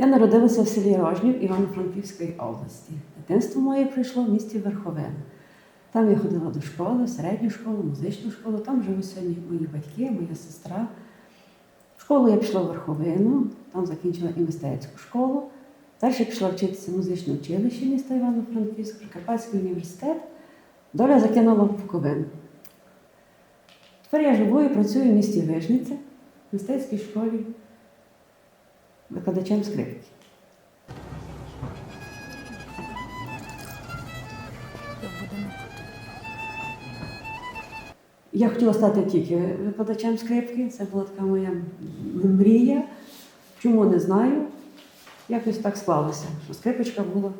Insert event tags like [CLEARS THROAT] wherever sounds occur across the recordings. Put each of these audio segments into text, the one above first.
Я народилася в селі Рожнів Івано-Франківської області. Дитинство моє пройшло в місті Верховин. Там я ходила до школи, середню школу, музичну школу. Там живуть сьогодні мої батьки, моя сестра. В школу я пішла в Верховину, там закінчила і мистецьку школу. Далі пішла вчитися в музичне училище міста Івано-Франківськ, Прикарпатський університет. Доля закинула в Буковину. Тепер я живу і працюю в місті Вижниця, в мистецькій школі викладачем скрипки. Я хотіла стати тільки викладачем скрипки. Це була така моя мрія. Чому не знаю. Якось так склалося, що скрипочка була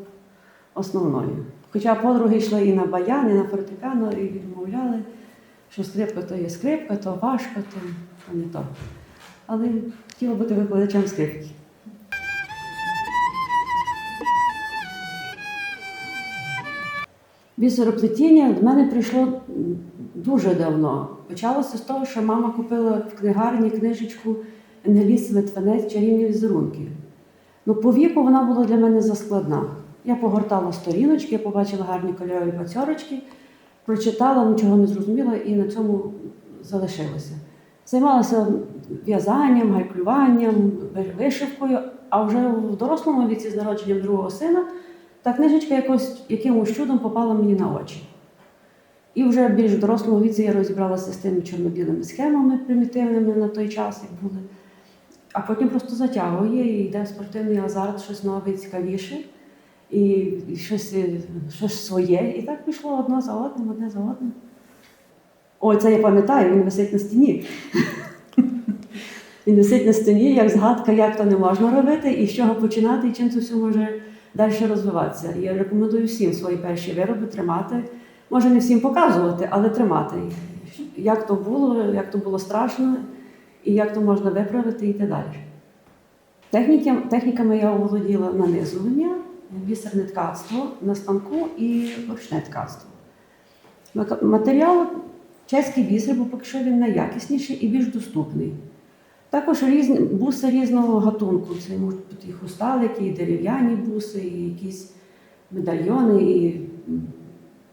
основною. Хоча подруги йшли і на баян, і на фортепіано, і відмовляли, що скрипка то є скрипка, то важко, то, то не то. Але хотіла бути викладачем скрипки. Бісероплетіння до мене прийшло дуже давно. Почалося з того, що мама купила в книгарні книжечку Енгеліс Литвинець чарівні візерунки. Ну, по віку вона була для мене заскладна. Я погортала сторіночки, я побачила гарні кольорові бацьорочки, прочитала, нічого не зрозуміла і на цьому залишилася. Займалася в'язанням, гайклюванням, вишивкою, а вже в дорослому віці з народженням другого сина та книжечка якось якимось чудом попала мені на очі. І вже більш дорослому віці я розібралася з тими чорно-білими схемами примітивними на той час, як були. А потім просто затягує і йде спортивний азарт, щось нове, цікавіше, і, щось, е, щось своє. І так пішло одне за одним, одне за одним. Ой, це я пам'ятаю, він висить на стіні. [LAUGHS] Він висить на стіні, як згадка, як то не можна робити, і з чого починати, і чим це все може далі розвиватися. Я рекомендую всім свої перші вироби тримати. Може не всім показувати, але тримати. Як то було, як то було страшно, і як то можна виправити і йти далі. Техніки, техніками я оволоділа нанизування, бісерне ткацтво на станку і ручне ткацтво. Матеріал чеський бісер, бо поки що він найякісніший і більш доступний. Також різні, буси різного гатунку. Це можуть бути і хусталики, і дерев'яні буси, і якісь медальйони, і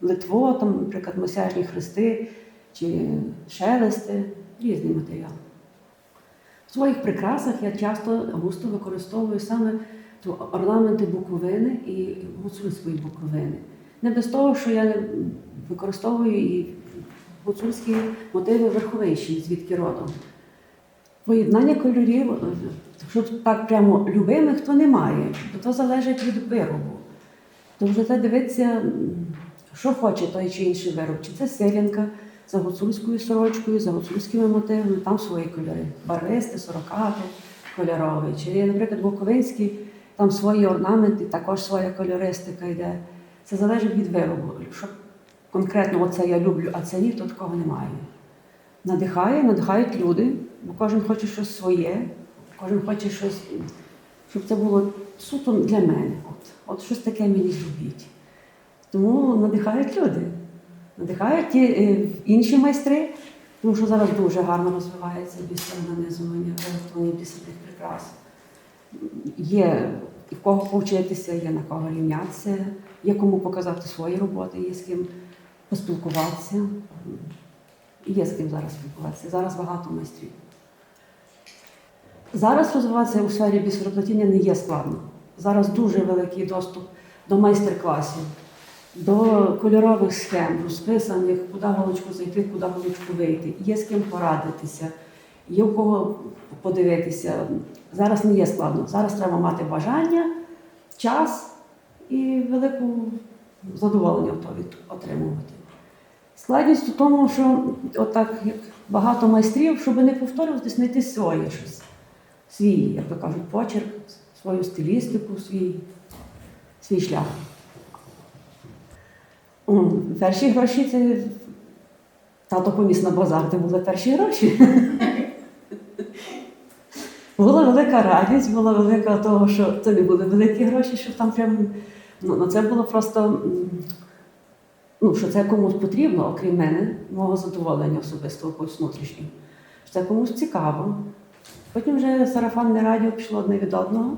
литво, там, наприклад, мосяжні хрести чи шелести, різний матеріал. В своїх прикрасах я часто густо використовую саме орнаменти буковини і гуцульської буковини. Не без того, що я використовую і гуцульські мотиви Верховинщини, звідки родом. Поєднання кольорів, щоб так прямо любимих, то немає, бо то залежить від виробу. То вже треба дивитися, що хоче той чи інший вироб. Чи це селянка за гуцульською сорочкою, за гуцульськими мотивами, там свої кольори. Барвисти, сорокати, кольоровий. Чи, наприклад, буковинський, там свої орнаменти, також своя кольористика йде. Це залежить від виробу. Щоб конкретно оце я люблю, а це ні, то такого немає. Надихає, надихають люди, бо кожен хоче щось своє, кожен хоче щось, щоб це було суто для мене. От, от щось таке мені зробіть. Тому надихають люди. Надихають ті е, інші майстри, тому що зараз дуже гарно розвивається бісерне нанизування, виготовлення бісерних прикрас. Є і в кого повчитися, є на кого рівнятися, є кому показати свої роботи, є з ким поспілкуватися. І Є з ким зараз спілкуватися. Зараз багато майстрів. Зараз розвиватися у сфері бісероплетіння не є складно. Зараз дуже великий доступ до майстер-класів, до кольорових схем, розписаних, куди голочку зайти, куди голочку вийти. Є з ким порадитися, є у кого подивитися. Зараз не є складно. Зараз треба мати бажання, час і велику задоволення в отримувати. Складність у тому, що отак як багато майстрів, щоб не повторювати, знайти своє щось. Свій, як то кажуть, почерк, свою стилістику, свій, свій шлях. Перші гроші це тато поніс на базар, це були перші гроші. Була велика радість, була велика того, що це не були великі гроші, що там прям. Ну, ну, це було просто, ну, що це комусь потрібно, окрім мене, мого задоволення особистого якогось внутрішнього. Що це комусь цікаво. Потім вже сарафанне радіо пішло одне від одного,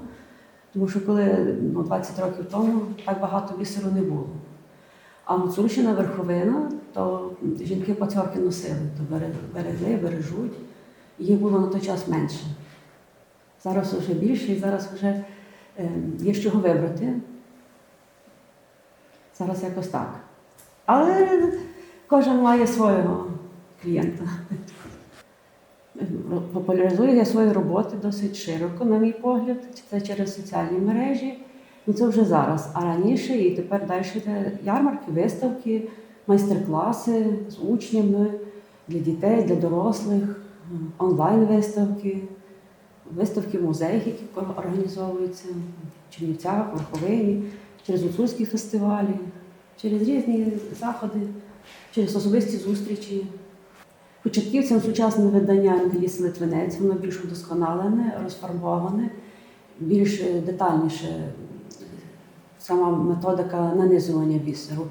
тому що коли ну, 20 років тому так багато бісеру не було. А Гуцульщина верховина, то жінки пацьорки носили, то берегли, бережуть. Їх було на той час менше. Зараз вже більше, і зараз вже е, є з чого вибрати. Зараз якось так. Але кожен має свого клієнта. Популяризую я свої роботи досить широко, на мій погляд. Це через соціальні мережі. Ну це вже зараз. А раніше і тепер далі це ярмарки, виставки, майстер-класи з учнями для дітей, для дорослих, онлайн-виставки, виставки в музеях, які організовуються в Чернівцях, Верховині, через гуцульські фестивалі, через різні заходи, через особисті зустрічі. Початківцям сучасне видання Англіс Литвинець, воно більш удосконалене, розфарбоване, більш е, детальніше е, сама методика нанизування бісеру.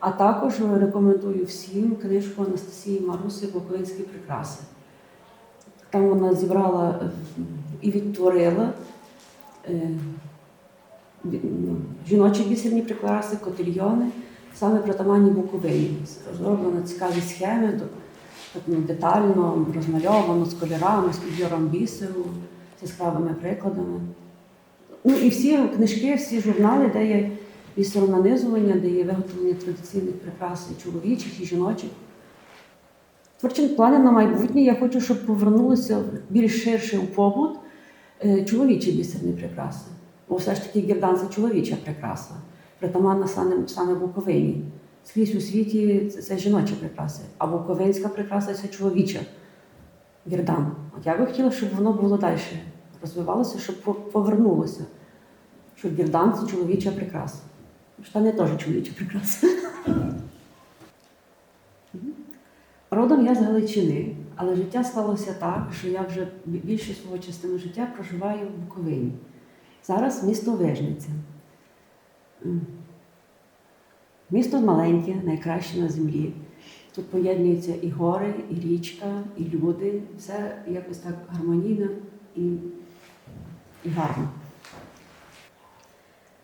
А також рекомендую всім книжку Анастасії Маруси Буковинські прикраси. Там вона зібрала е, і відтворила ві- ну, жіночі бісерні прикраси, котельйони, саме притаманні Буковині. Зроблено цікаві схеми, детально розмальовано з кольорами, з підбором бісеру, з яскравими прикладами. Ну і всі книжки, всі журнали, де є бісеронанизування, де є виготовлення традиційних прикрас і чоловічих і жіночих. Творчим планом на майбутнє я хочу, щоб повернулося більш ширше у побут е, чоловічі бісерні прикраси. Бо все ж таки гірдан це чоловіча прикраса, притаманна саме Буковині. Скрізь у світі це, жіночі прикраси, а буковинська прикраса це чоловіча гірдан. От я би хотіла, щоб воно було далі розвивалося, щоб повернулося. Що гірдан це чоловіча прикраса. Штани теж чоловіча прикраса. Родом я з Галичини, але життя склалося так, що я вже бі- більшу свого частину життя проживаю в Буковині. Зараз місто Вижниця. Місто маленьке, найкраще на землі. Тут поєднуються і гори, і річка, і люди. Все якось так гармонійно і, і гарно.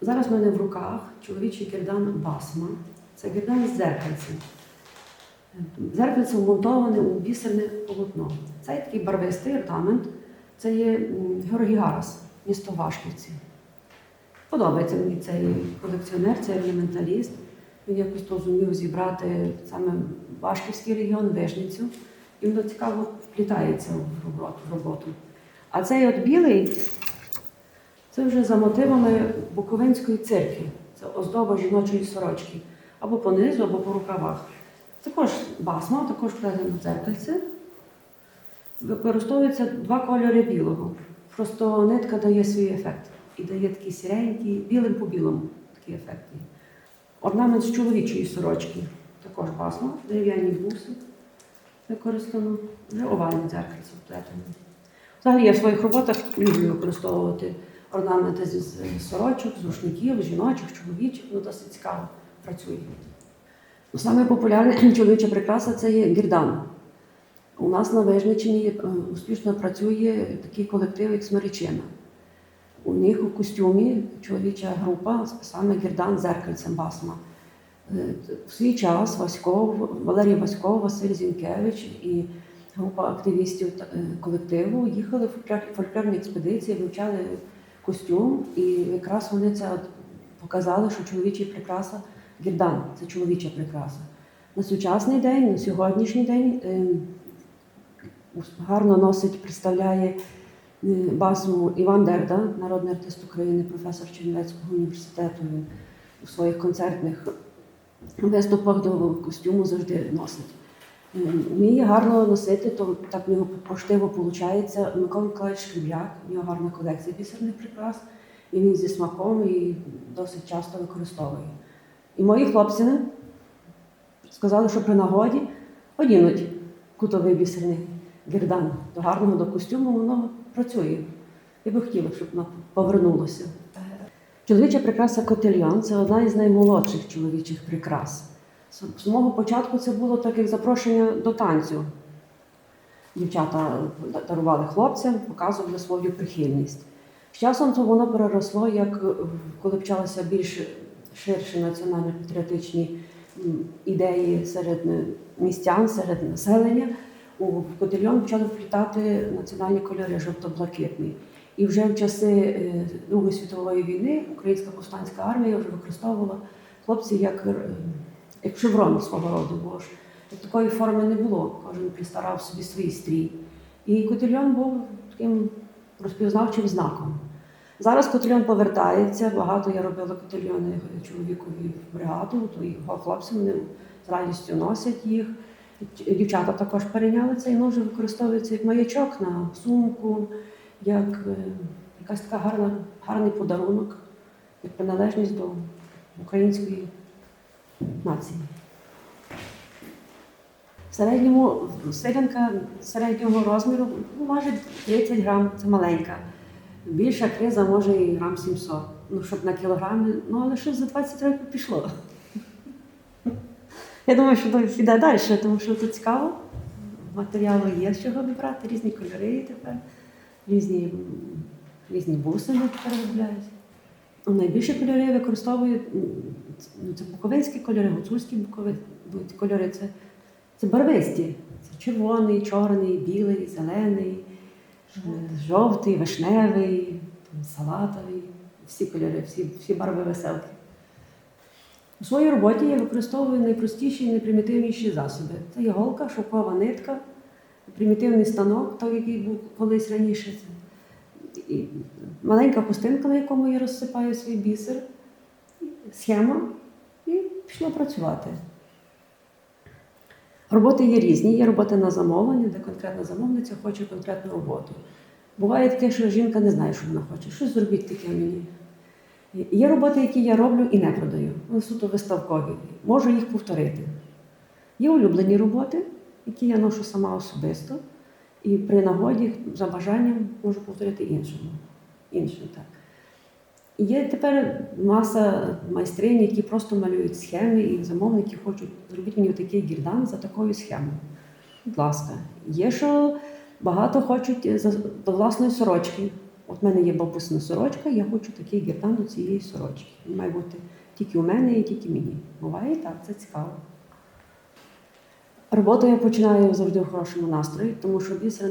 Зараз в мене в руках чоловічий гірдан Басма. Це гірдан з дзеркальцем. Дзеркальце вмонтоване у бісерне полотно. Це є такий барвистий орнамент. Це є Георгій Гарас, місто Вашківці. Подобається мені цей колекціонер, цей орнаменталіст. Він якось то зумів зібрати саме Вашківський регіон, Вижницю. І воно цікаво вплітається в роботу. А цей от білий це вже за мотивами Буковинської церкви. Це оздоба жіночої сорочки. Або по низу, або по рукавах. Також басма, також вкладено дзеркальце. Використовується два кольори білого. Просто нитка дає свій ефект. І дає такий сіренький, білим по білому такий ефект. Орнамент з чоловічої сорочки. Також басма, дерев'яні буси використано. Вже овальне дзеркальце вплетено. Взагалі я в своїх роботах люблю використовувати орнаменти з сорочок, з рушників, жіночих, чоловічих. Ну, досить цікаво працює. Саме популярна [CLEARS THROAT] чоловіча прикраса це є гірдан. У нас на Вижниччині е, успішно працює такий колектив, як Смиричина. У них у костюмі чоловіча група, саме гірдан зеркальцем басма. Е, В свій час Васько, Валерій Васько, Василь Зінкевич і група активістів е, колективу їхали в фольклорні експедиції, вивчали костюм, і якраз вони це показали, що чоловічий прикраса гірдан це чоловіча прикраса. На сучасний день, на сьогоднішній день е, гарно носить, представляє е, басму Іван Дерда, народний артист України, професор Чернівецького університету. Він у своїх концертних виступах до костюму завжди носить. Е, Вміє гарно носити, то так в нього поштиво виходить. Микола Миколаївич Шкрібляк, в нього гарна колекція бісерних прикрас, і він зі смаком і досить часто використовує. І мої хлопці сказали, що при нагоді одінуть кутовий бісерний гірдан до гарного до костюму, воно працює. Я би хотіла, щоб воно повернулося. Чоловіча прикраса котельйон це одна із наймолодших чоловічих прикрас. З самого початку це було так, як запрошення до танцю. Дівчата дарували хлопцям, показували свою прихильність. З часом то воно переросло, як коли почалися більш ширші національно-патріотичні ідеї серед містян, серед населення. У котельйон почали вплітати національні кольори жовто-блакитний. І вже в часи е, Другої світової війни Українська повстанська армія вже використовувала хлопців як, е, як шеврон свого роду, бо ж такої форми не було. Кожен пристарав собі свій стрій. І котельйон був таким розпізнавчим знаком. Зараз котельйон повертається. Багато я робила котельйони чоловікові в бригаду, то його хлопці вони з радістю носять їх. Дівчата також перейняли це і воно вже використовується як маячок на сумку, як е, якась така гарна, гарний подарунок, як приналежність до української нації. В середньому силянка середнього розміру ну, важить 30 грам, це маленька. Більша криза може і грам 700. Ну, щоб на кілограмі, ну але щось за 20 років пішло. Я думаю, що то йде далі, тому що це цікаво. Матеріалу є з чого вибрати, різні кольори тепер, різні, різні бусини тепер виробляють. Найбільше кольори я використовую ну, це буковинські кольори, гуцульські букови, кольори це, це барвисті. Це червоний, чорний, білий, зелений, жовтий, вишневий, там, салатовий. Всі кольори, всі, всі барви веселки. У своїй роботі я використовую найпростіші і найпримітивніші засоби. Це є голка, шовкова нитка, примітивний станок, той, який був колись раніше. І маленька хустинка, на якому я розсипаю свій бісер, схема і пішло працювати. Роботи є різні. Є роботи на замовлення, де конкретна замовниця хоче конкретну роботу. Буває таке, що жінка не знає, що вона хоче. Щось зробіть таке мені. Є роботи, які я роблю і не продаю. Вони суто виставкові. Можу їх повторити. Є улюблені роботи, які я ношу сама особисто, і при нагоді за бажанням можу повторити іншому. Іншим, так. Є тепер маса майстринь, які просто малюють схеми, і замовники хочуть зробити мені такий гірдан за такою схемою. Будь ласка, є що багато хочуть до власної сорочки. От в мене є бабусина сорочка, я хочу такий гірдан до цієї сорочки. Він має бути тільки у мене і тільки мені. Буває і так, це цікаво. Роботу я починаю завжди в хорошому настрої, тому що бісер,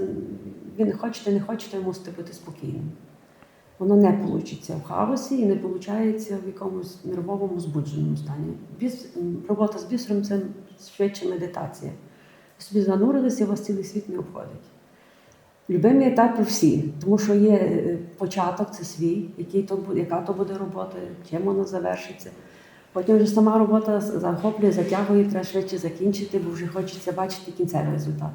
він хочете, не хочете, мусите бути спокійним. Воно не вийде в хаосі і не виходить в якомусь нервовому збудженому стані. Біс, робота з бісером це швидше медитація. Ви собі занурилися, і вас цілий світ не обходить. Любимі етапи всі, тому що є е, початок, це свій, який то буде, яка то буде робота, чим вона завершиться. Потім вже сама робота захоплює, затягує, треба швидше закінчити, бо вже хочеться бачити кінцевий результат.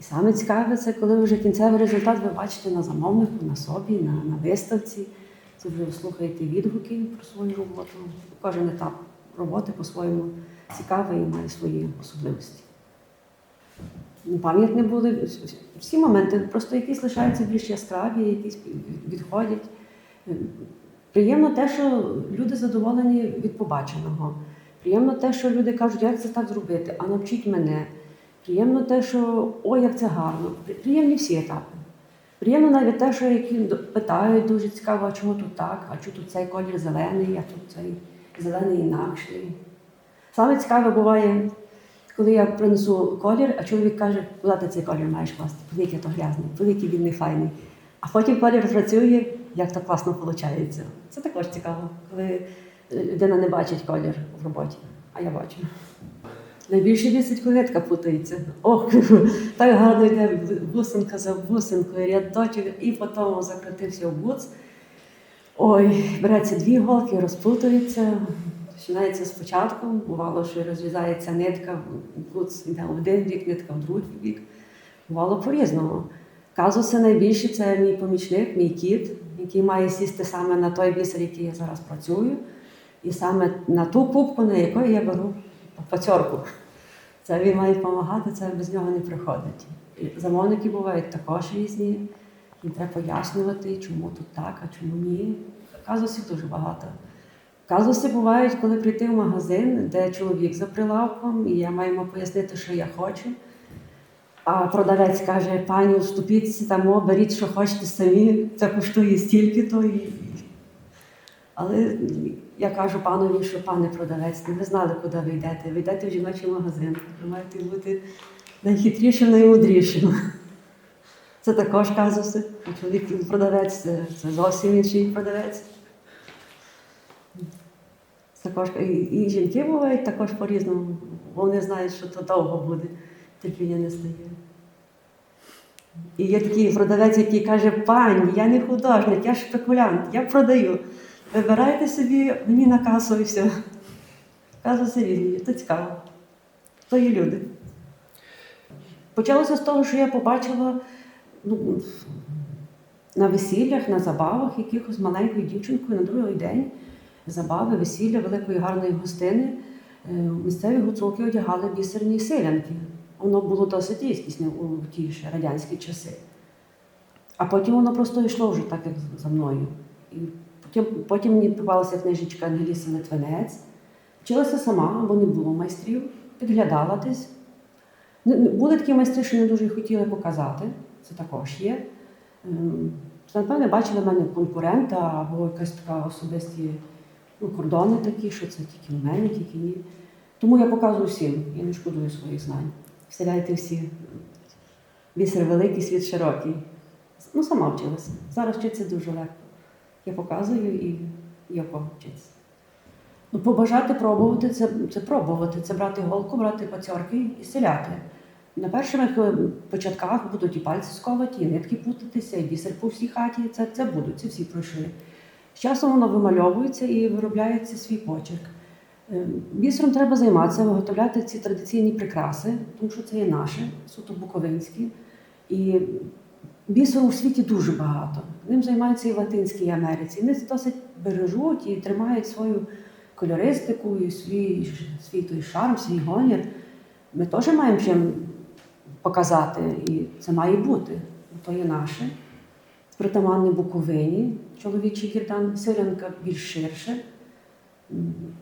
І саме цікаве це, коли вже кінцевий результат ви бачите на замовнику, на собі, на, на виставці. Це вже слухаєте відгуки про свою роботу. Кожен етап роботи по-своєму цікавий і має свої особливості. Пам'ятні були всі моменти, просто якісь лишаються більш яскраві, якісь відходять. Приємно те, що люди задоволені від побаченого. Приємно те, що люди кажуть, як це так зробити, а навчіть мене. Приємно те, що ой, як це гарно. Приємні всі етапи. Приємно навіть те, що які питають дуже цікаво, а чому тут так, а чому тут цей колір зелений, а тут цей зелений інакший. Саме цікаве буває, коли я принесу колір, а чоловік каже, куди ти цей колір маєш класти? Подивіться, то грязний, подивіться, він не файний. А потім колір працює, як то класно виходить. Це також цікаво, коли е, людина не бачить колір в роботі, а я бачу. Найбільше бісить, коли нитка путається. Ох, [LAUGHS] так гарно йде бусинка за бусинкою, рядочок, і потім закрутився в буц. Ой, береться дві голки, розплутується, починається спочатку, бувало, що розрізається нитка, гуц йде в один бік, нитка в другий бік. Бувало по-різному. Казуси найбільші це мій помічник, мій кіт, який має сісти саме на той бісер, який я зараз працюю, і саме на ту кубку, на якої я беру пацьорку. Це він має допомагати, це без нього не приходить. Замовники бувають також різні. І треба пояснювати, чому тут так, а чому ні. Казусів дуже багато. Казуси бувають, коли прийти в магазин, де чоловік за прилавком, і я маю йому пояснити, що я хочу. А продавець каже, пані, уступіться там, беріть, що хочете самі, це коштує стільки то. І... Але я кажу панові, що пане продавець, ви знали, куди ви йдете. Ви йдете в жіночий магазин. Ви маєте бути найхитрішим, наймудрішим. Це також казуси. Чоловік продавець це зовсім інший продавець. Також і, і жінки бувають також по-різному. Вони знають, що то довго буде, терпіння не стає. І є такий продавець, який каже, пані, я не художник, я шпекулянт, я продаю. Вибирайте собі мені на касу і все. Казуси різні, то цікаво. То є люди. Почалося з того, що я побачила ну, на весіллях, на забавах якихось маленькою дівчинкою на другий день забави, весілля, великої гарної гостини. е, Місцеві гуцулки одягали бісерні селянки. Воно було досить рідкісне у ті ще радянські часи. А потім воно просто йшло вже так, як за мною. І потім, потім мені попалася книжечка Ангеліси Литвинець. Вчилася сама, бо не було майстрів, підглядала десь. Були такі майстри, що не дуже хотіли показати, це також є. Ем, напевне, бачили в мене конкурента або якась така особисті ну, кордони такі, що це тільки в мене, тільки ні. Тому я показую всім, я не шкодую своїх знань. Вселяйте всі. Бісер великий, світ широкий. Ну, сама вчилася. Зараз вчитися дуже легко. Я показую і в кого. Ну, побажати пробувати це, це пробувати. Це брати голку, брати пацьорки і селяти. На перших е, початках будуть і пальці сковаті, і нитки путатися, і бісер по всій хаті. Це, це будуть, це всі пройшли. Часом воно вимальовується і виробляється свій почерк. Бісером треба займатися, виготовляти ці традиційні прикраси, тому що це є наше, суто буковинські. І бісеру у світі дуже багато. Ним займаються і в Латинській Америці. Вони досить бережуть і тримають свою кольористику і свій, свій той шарм, свій гонір. Ми теж маємо чим показати, і це має бути. То є наше. Притаманне Буковині, чоловічий гірдан, селянка більш ширше.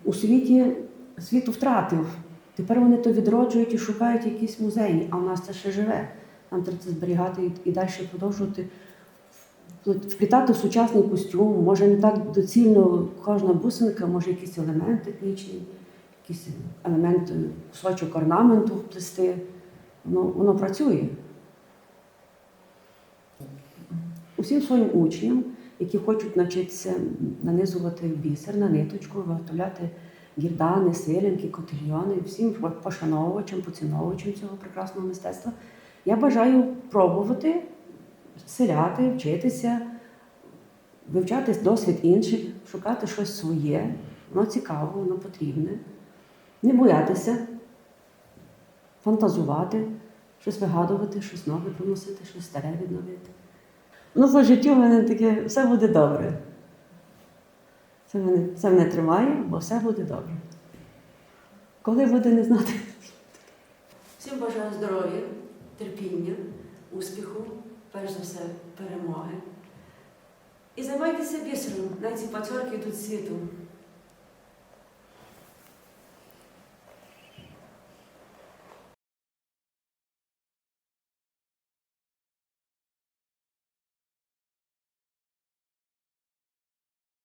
У світі світ втратив. Тепер вони то відроджують і шукають якісь музеї, а у нас це ще живе. Нам треба це зберігати і, далі продовжувати вплітати в сучасний костюм. Може не так доцільно кожна бусинка, може якийсь елемент етнічний, якийсь елемент, кусочок орнаменту вплести. Воно, воно працює. Усім своїм учням, які хочуть навчитися нанизувати бісер на ниточку, виготовляти гірдани, силянки, котельйони, всім пошановувачам, поціновувачам цього прекрасного мистецтва, я бажаю пробувати селяти, вчитися, вивчати досвід інших, шукати щось своє, воно цікаво, воно потрібне, не боятися, фантазувати, щось вигадувати, щось нове приносити, щось старе відновити. Ну, по життю в мене таке все буде добре. Це мене, це мене тримає, бо все буде добре. Коли буде не знати. Всім бажаю здоров'я, терпіння, успіху, перш за все, перемоги. І займайтеся бісером, навіть ці пацьорки тут світу.